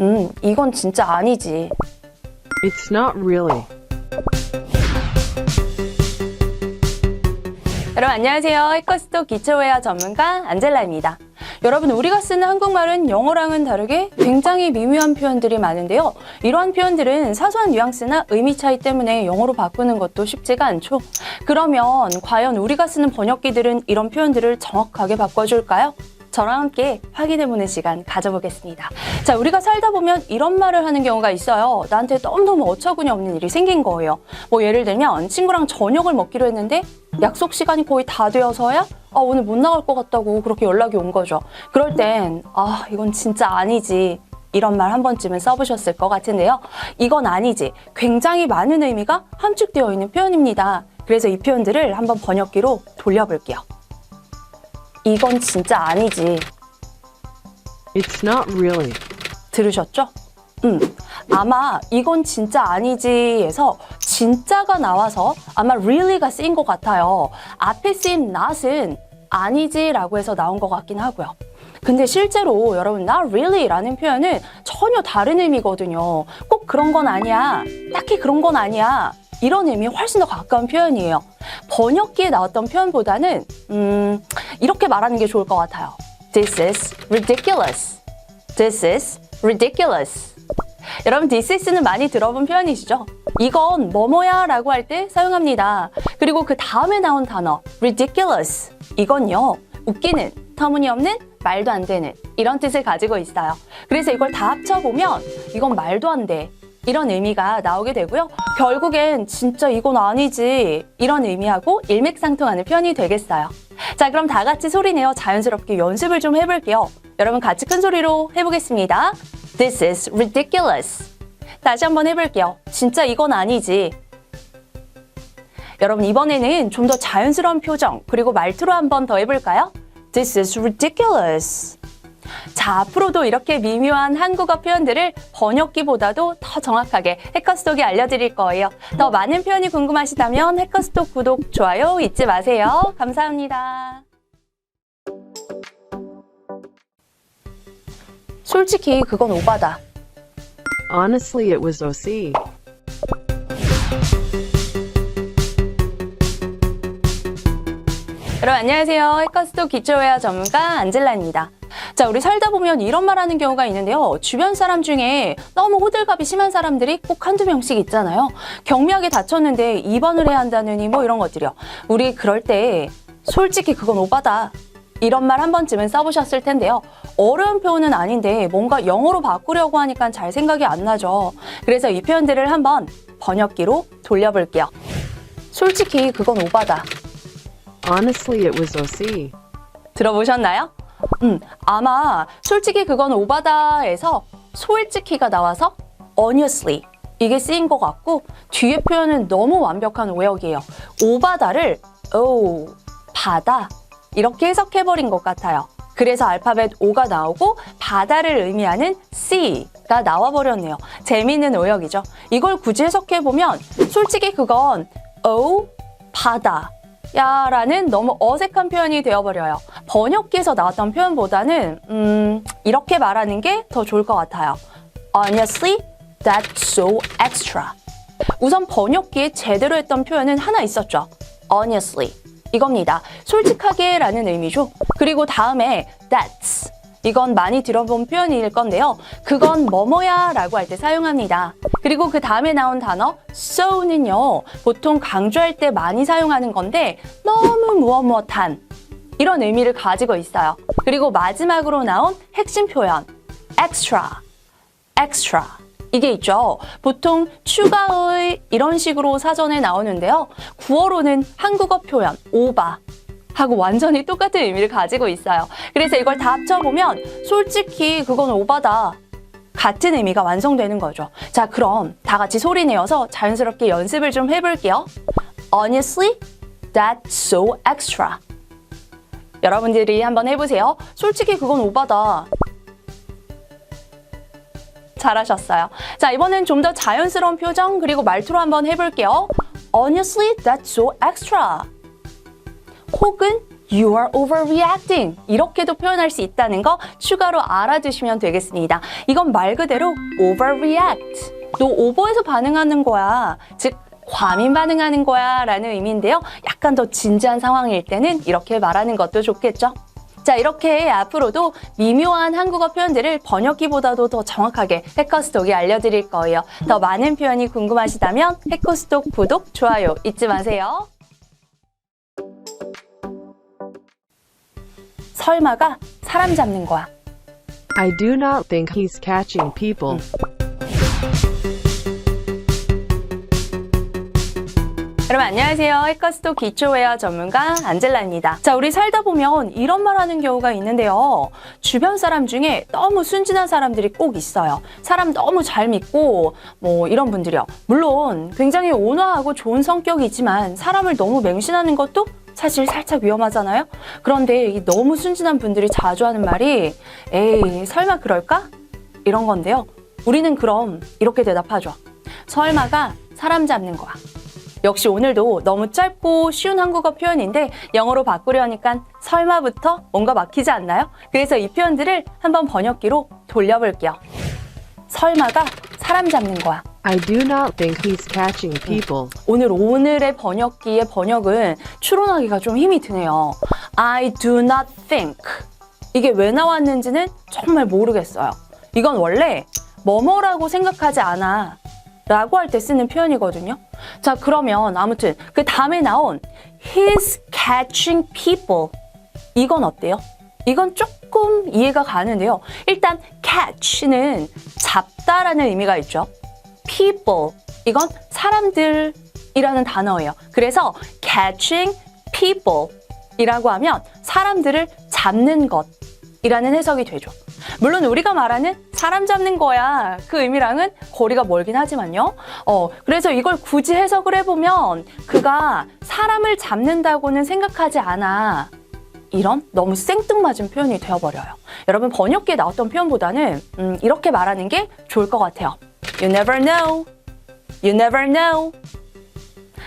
음, 이건 진짜 아니지. It's not really. 여러분 안녕하세요. 해커스톡 기초회화 전문가 안젤라입니다. 여러분 우리가 쓰는 한국말은 영어랑은 다르게 굉장히 미묘한 표현들이 많은데요. 이러한 표현들은 사소한 뉘앙스나 의미 차이 때문에 영어로 바꾸는 것도 쉽지가 않죠. 그러면 과연 우리가 쓰는 번역기들은 이런 표현들을 정확하게 바꿔줄까요? 저랑 함께 확인해보는 시간 가져보겠습니다. 자, 우리가 살다 보면 이런 말을 하는 경우가 있어요. 나한테 너무너무 어처구니 없는 일이 생긴 거예요. 뭐 예를 들면 친구랑 저녁을 먹기로 했는데 약속 시간이 거의 다 되어서야 아, 오늘 못 나갈 것 같다고 그렇게 연락이 온 거죠. 그럴 땐 아, 이건 진짜 아니지. 이런 말 한 번쯤은 써보셨을 것 같은데요. 이건 아니지. 굉장히 많은 의미가 함축되어 있는 표현입니다. 그래서 이 표현들을 한번 번역기로 돌려볼게요. 이건 진짜 아니지. It's not really. 들으셨죠? 음, 아마 이건 진짜 아니지에서 진짜가 나와서 아마 really가 쓰인 것 같아요. 앞에 쓰인 not은 아니지라고 해서 나온 것 같긴 하고요. 근데 실제로 여러분 not really라는 표현은 전혀 다른 의미거든요. 꼭 그런 건 아니야. 딱히 그런 건 아니야. 이런 의미에 훨씬 더 가까운 표현이에요. 번역기에 나왔던 표현보다는 음, 이렇게 말하는 게 좋을 것 같아요. This is ridiculous. This is ridiculous. 여러분, this is는 많이 들어본 표현이시죠? 이건 뭐뭐야 라고 할 때 사용합니다. 그리고 그 다음에 나온 단어, ridiculous. 이건요, 웃기는, 터무니없는, 말도 안 되는 이런 뜻을 가지고 있어요. 그래서 이걸 다 합쳐보면 이건 말도 안 돼. 이런 의미가 나오게 되고요. 결국엔 진짜 이건 아니지. 이런 의미하고 일맥상통하는 표현이 되겠어요. 자, 그럼 다 같이 소리내어 자연스럽게 연습을 좀 해볼게요. 여러분 같이 큰 소리로 해보겠습니다. This is ridiculous. 다시 한번 해볼게요. 진짜 이건 아니지. 여러분 이번에는 좀 더 자연스러운 표정 그리고 말투로 한번 더 해볼까요? This is ridiculous. 자, 앞으로도 이렇게 미묘한 한국어 표현들을 번역기보다도 더 정확하게 해커스톡에 알려드릴 거예요. 더 많은 표현이 궁금하시다면 해커스톡 구독, 좋아요 잊지 마세요. 감사합니다. 솔직히 그건 오바다. Honestly, it was OC. 여러분 안녕하세요. 해커스톡 기초회화 전문가 안젤라입니다. 자, 우리 살다 보면 이런 말 하는 경우가 있는데요. 주변 사람 중에 너무 호들갑이 심한 사람들이 꼭 한두 명씩 있잖아요. 경미하게 다쳤는데 입원을 해야 한다느니 뭐 이런 것들이요. 우리 그럴 때 솔직히 그건 오바다. 이런 말 한 번쯤은 써보셨을 텐데요. 어려운 표현은 아닌데 뭔가 영어로 바꾸려고 하니까 잘 생각이 안 나죠. 그래서 이 표현들을 한번 번역기로 돌려볼게요. 솔직히 그건 오바다. Honestly, it was OC. 들어보셨나요? 음, 아마 솔직히 그건 오바다에서 솔직히가 나와서 honestly 이게 쓰인 것 같고 뒤에 표현은 너무 완벽한 오역이에요. 오바다를 오 바다 이렇게 해석해버린 것 같아요. 그래서 알파벳 O가 나오고 바다를 의미하는 C가 나와버렸네요. 재미있는 오역이죠. 이걸 굳이 해석해보면 솔직히 그건 O 바다 야 라는 너무 어색한 표현이 되어버려요. 번역기에서 나왔던 표현보다는 음, 이렇게 말하는 게 더 좋을 것 같아요. Honestly, that's so extra. 우선 번역기에 제대로 했던 표현은 하나 있었죠. Honestly. 이겁니다. 솔직하게 라는 의미죠. 그리고 다음에 that's. 이건 많이 들어본 표현일 건데요. 그건 뭐뭐야 라고 할 때 사용합니다. 그리고 그 다음에 나온 단어 so는요. 보통 강조할 때 많이 사용하는 건데 너무 무엇무엇한 이런 의미를 가지고 있어요. 그리고 마지막으로 나온 핵심 표현 extra, extra 이게 있죠. 보통 추가의 이런 식으로 사전에 나오는데요. 구어로는 한국어 표현 오바 하고 완전히 똑같은 의미를 가지고 있어요. 그래서 이걸 다 합쳐보면 솔직히 그건 오바다. 같은 의미가 완성되는 거죠. 자, 그럼 다 같이 소리 내어서 자연스럽게 연습을 좀 해볼게요. Honestly, that's so extra. 여러분들이 한번 해보세요. 솔직히 그건 오바다. 잘하셨어요. 자, 이번엔 좀 더 자연스러운 표정 그리고 말투로 한번 해볼게요. Honestly, that's so extra. 혹은 You are overreacting. 이렇게도 표현할 수 있다는 거 추가로 알아두시면 되겠습니다. 이건 말 그대로 overreact. 너 오버해서 반응하는 거야. 즉, 과민 반응하는 거야 라는 의미인데요. 약간 더 진지한 상황일 때는 이렇게 말하는 것도 좋겠죠. 자, 이렇게 앞으로도 미묘한 한국어 표현들을 번역기보다도 더 정확하게 해커스톡이 알려드릴 거예요. 더 많은 표현이 궁금하시다면 해커스톡 구독, 좋아요 잊지 마세요. 설마가 사람 잡는 거야. I do not think he's catching people. 여러분 안녕하세요. 해커스톡 기초회화 전문가 안젤라입니다. 자, 우리 살다 보면 이런 말 하는 경우가 있는데요. 주변 사람 중에 너무 순진한 사람들이 꼭 있어요. 사람 너무 잘 믿고 뭐 이런 분들이요. 물론 굉장히 온화하고 좋은 성격이지만 사람을 너무 맹신하는 것도 사실 살짝 위험하잖아요. 그런데 이 너무 순진한 분들이 자주 하는 말이 에이, 설마 그럴까? 이런 건데요. 우리는 그럼 이렇게 대답하죠. 설마가 사람 잡는 거야. 역시 오늘도 너무 짧고 쉬운 한국어 표현인데 영어로 바꾸려 하니까 설마부터 뭔가 막히지 않나요? 그래서 이 표현들을 한번 번역기로 돌려볼게요. 설마가 사람 잡는 거야. I do not think he's catching people. 오늘 오늘의 번역기의 번역은 추론하기가 좀 힘이 드네요. I do not think. 이게 왜 나왔는지는 정말 모르겠어요. 이건 원래 뭐뭐라고 생각하지 않아. 라고 할 때 쓰는 표현이거든요. 자, 그러면 아무튼 그 다음에 나온 he's catching people. 이건 어때요? 이건 조금 이해가 가는데요. 일단 catch는 잡다라는 의미가 있죠. People 이건 사람들이라는 단어예요. 그래서 catching people 이라고 하면 사람들을 잡는 것 이라는 해석이 되죠. 물론 우리가 말하는 사람 잡는 거야 그 의미랑은 거리가 멀긴 하지만요. 어, 그래서 이걸 굳이 해석을 해보면 그가 사람을 잡는다고는 생각하지 않아. 이런 너무 생뚱맞은 표현이 되어버려요. 여러분 번역기에 나왔던 표현보다는 음, 이렇게 말하는 게 좋을 것 같아요. You never know. You never know.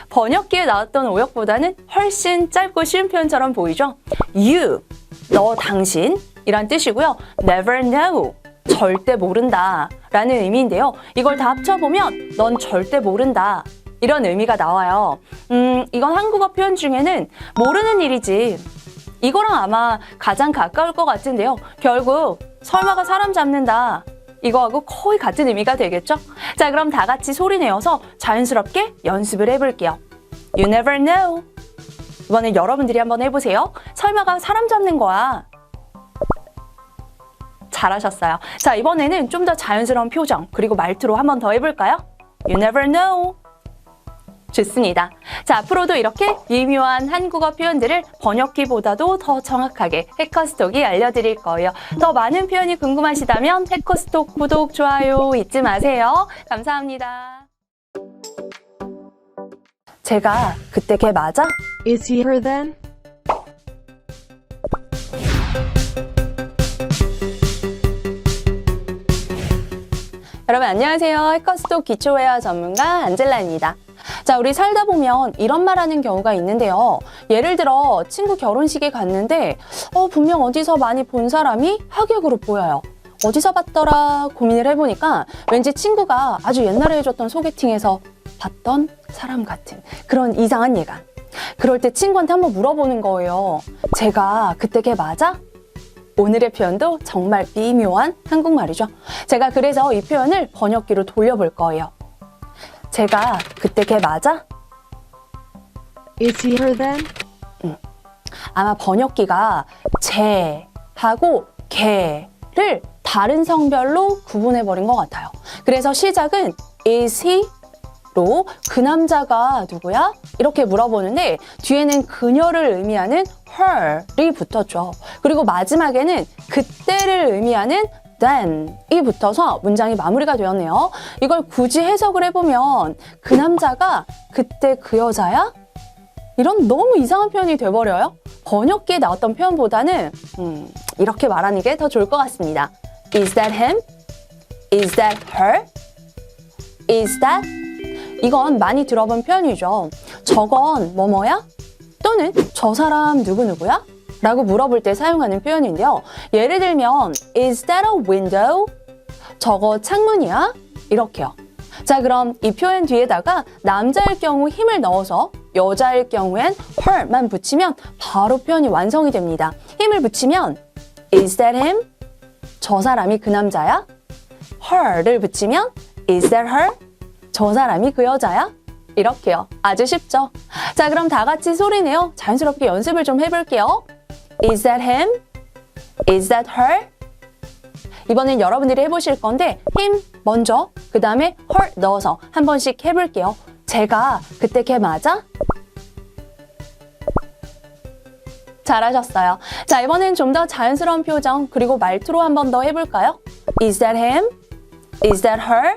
번역기에 나왔던 오역보다는 훨씬 짧고 쉬운 표현처럼 보이죠? You, 너, 당신 이란 뜻이고요. Never know, 절대 모른다 라는 의미인데요. 이걸 다 합쳐보면 넌 절대 모른다 이런 의미가 나와요. 음, 이건 한국어 표현 중에는 모르는 일이지. 이거랑 아마 가장 가까울 것 같은데요. 결국 설마가 사람 잡는다. 이거하고 거의 같은 의미가 되겠죠? 자, 그럼 다 같이 소리 내어서 자연스럽게 연습을 해볼게요. You never know. 이번엔 여러분들이 한번 해보세요. 설마가 사람 잡는 거야. 잘하셨어요. 자, 이번에는 좀 더 자연스러운 표정, 그리고 말투로 한번 더 해볼까요? You never know. 좋습니다. 자, 앞으로도 이렇게 미묘한 한국어 표현들을 번역기보다도 더 정확하게 해커스톡이 알려드릴 거예요. 더 많은 표현이 궁금하시다면 해커스톡 구독, 좋아요 잊지 마세요. 감사합니다. 제가 그때 걔 맞아? Is he her then? 여러분 안녕하세요. 해커스톡 기초회화 전문가 안젤라입니다. 자, 우리 살다 보면 이런 말 하는 경우가 있는데요. 예를 들어 친구 결혼식에 갔는데 어, 분명 어디서 많이 본 사람이 하객으로 보여요. 어디서 봤더라 고민을 해보니까 왠지 친구가 아주 옛날에 해줬던 소개팅에서 봤던 사람 같은 그런 이상한 예감. 그럴 때 친구한테 한번 물어보는 거예요. 제가 그때 걔 맞아? 오늘의 표현도 정말 미묘한 한국말이죠. 제가 그래서 이 표현을 번역기로 돌려볼 거예요. 제가 그때 걔 맞아? Is he her then? 아마 번역기가 제 하고 걔를 다른 성별로 구분해 버린 것 같아요. 그래서 시작은 is he? 로 그 남자가 누구야? 이렇게 물어보는데 뒤에는 그녀를 의미하는 her이 붙었죠. 그리고 마지막에는 그때를 의미하는 then이 붙어서 문장이 마무리가 되었네요. 이걸 굳이 해석을 해보면 그 남자가 그때 그 여자야? 이런 너무 이상한 표현이 돼버려요. 번역기에 나왔던 표현보다는 음, 이렇게 말하는 게 더 좋을 것 같습니다. Is that him? Is that her? Is that? 이건 많이 들어본 표현이죠. 저건 뭐뭐야? 또는 저 사람 누구누구야? 라고 물어볼 때 사용하는 표현인데요. 예를 들면 Is that a window? 저거 창문이야? 이렇게요. 자, 그럼 이 표현 뒤에다가 남자일 경우 힘을 넣어서 여자일 경우엔 her만 붙이면 바로 표현이 완성이 됩니다. 힘을 붙이면 Is that him? 저 사람이 그 남자야? her를 붙이면 Is that her? 저 사람이 그 여자야? 이렇게요. 아주 쉽죠? 자, 그럼 다 같이 소리내요. 자연스럽게 연습을 좀 해볼게요. Is that him? Is that her? 이번엔 여러분들이 해보실 건데 힘 먼저 그 다음에 her 넣어서 한 번씩 해볼게요. 제가 그때 걔 맞아? 잘하셨어요. 자 이번엔 좀 더 자연스러운 표정 그리고 말투로 한 번 더 해볼까요? Is that him? Is that her?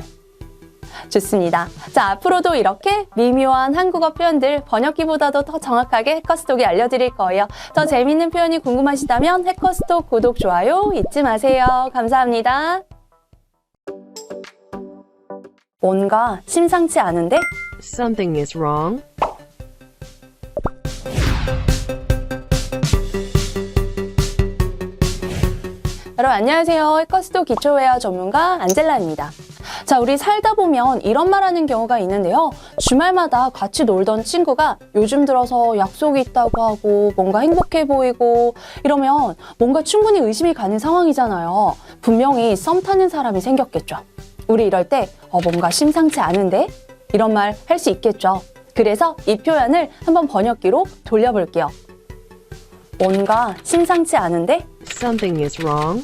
좋습니다. 자, 앞으로도 이렇게 미묘한 한국어 표현들 번역기보다도 더 정확하게 해커스톡이 알려드릴 거예요. 더 재밌는 표현이 궁금하시다면 해커스톡 구독, 좋아요 잊지 마세요. 감사합니다. 뭔가 심상치 않은데? Something is wrong. 여러분 안녕하세요. 해커스톡 기초회화 전문가 안젤라입니다. 자, 우리 살다 보면 이런 말 하는 경우가 있는데요. 주말마다 같이 놀던 친구가 요즘 들어서 약속이 있다고 하고 뭔가 행복해 보이고 이러면 뭔가 충분히 의심이 가는 상황이잖아요. 분명히 썸 타는 사람이 생겼겠죠. 우리 이럴 때 어, 뭔가 심상치 않은데? 이런 말 할 수 있겠죠. 그래서 이 표현을 한번 번역기로 돌려볼게요. 뭔가 심상치 않은데? Something is wrong.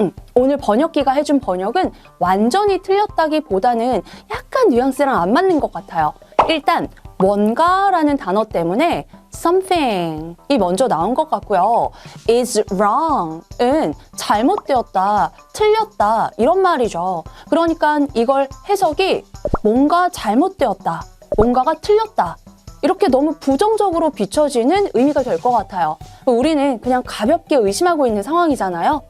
음, 오늘 번역기가 해준 번역은 완전히 틀렸다기보다는 약간 뉘앙스랑 안 맞는 것 같아요. 일단 뭔가라는 단어 때문에 something이 먼저 나온 것 같고요. is wrong은 잘못되었다, 틀렸다 이런 말이죠. 그러니까 이걸 해석이 뭔가 잘못되었다, 뭔가가 틀렸다 이렇게 너무 부정적으로 비춰지는 의미가 될 것 같아요. 우리는 그냥 가볍게 의심하고 있는 상황이잖아요.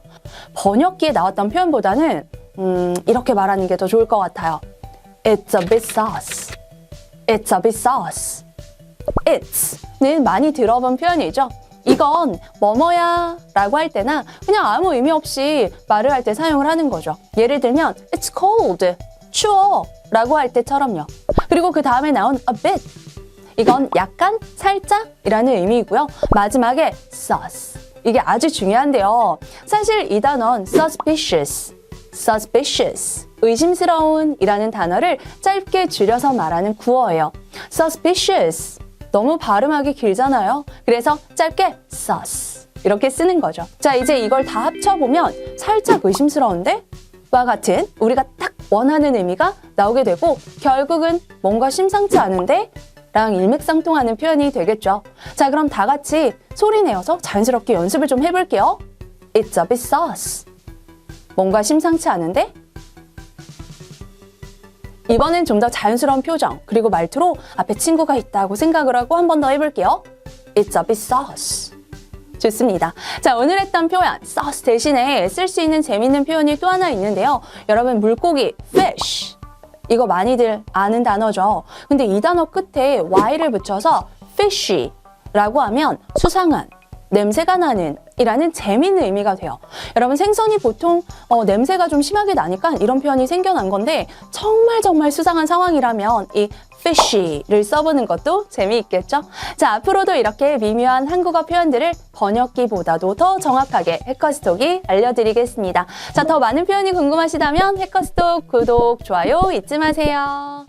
번역기에 나왔던 표현보다는 음, 이렇게 말하는 게 더 좋을 것 같아요. It's a bit sauce. It's a bit sauce. It's는 많이 들어본 표현이죠. 이건 뭐뭐야 라고 할 때나 그냥 아무 의미 없이 말을 할 때 사용을 하는 거죠. 예를 들면 It's cold. 추워 라고 할 때처럼요. 그리고 그 다음에 나온 a bit. 이건 약간, 살짝 이라는 의미이고요. 마지막에 sauce. 이게 아주 중요한데요. 사실 이 단어는 suspicious, suspicious, 의심스러운 이라는 단어를 짧게 줄여서 말하는 구어예요. suspicious, 너무 발음하기 길잖아요. 그래서 짧게 sus 이렇게 쓰는 거죠. 자, 이제 이걸 다 합쳐보면 살짝 의심스러운데? 와 같은 우리가 딱 원하는 의미가 나오게 되고 결국은 뭔가 심상치 않은데? 랑 일맥상통하는 표현이 되겠죠. 자, 그럼 다 같이 소리 내어서 자연스럽게 연습을 좀 해볼게요. It's a bit sus. 뭔가 심상치 않은데? 이번엔 좀 더 자연스러운 표정, 그리고 말투로 앞에 친구가 있다고 생각을 하고 한 번 더 해볼게요. It's a bit sus. 좋습니다. 자, 오늘 했던 표현, sauce 대신에 쓸 수 있는 재밌는 표현이 또 하나 있는데요. 여러분, 물고기, fish. 이거 많이들 아는 단어죠. 근데 이 단어 끝에 y를 붙여서 fishy라고 하면 수상한, 냄새가 나는 이라는 재미있는 의미가 돼요. 여러분 생선이 보통 어, 냄새가 좀 심하게 나니까 이런 표현이 생겨난 건데 정말 정말 수상한 상황이라면 이 fishy를 써보는 것도 재미있겠죠? 자 앞으로도 이렇게 미묘한 한국어 표현들을 번역기보다도 더 정확하게 해커스톡이 알려드리겠습니다. 자더 많은 표현이 궁금하시다면 해커스톡 구독, 좋아요 잊지 마세요.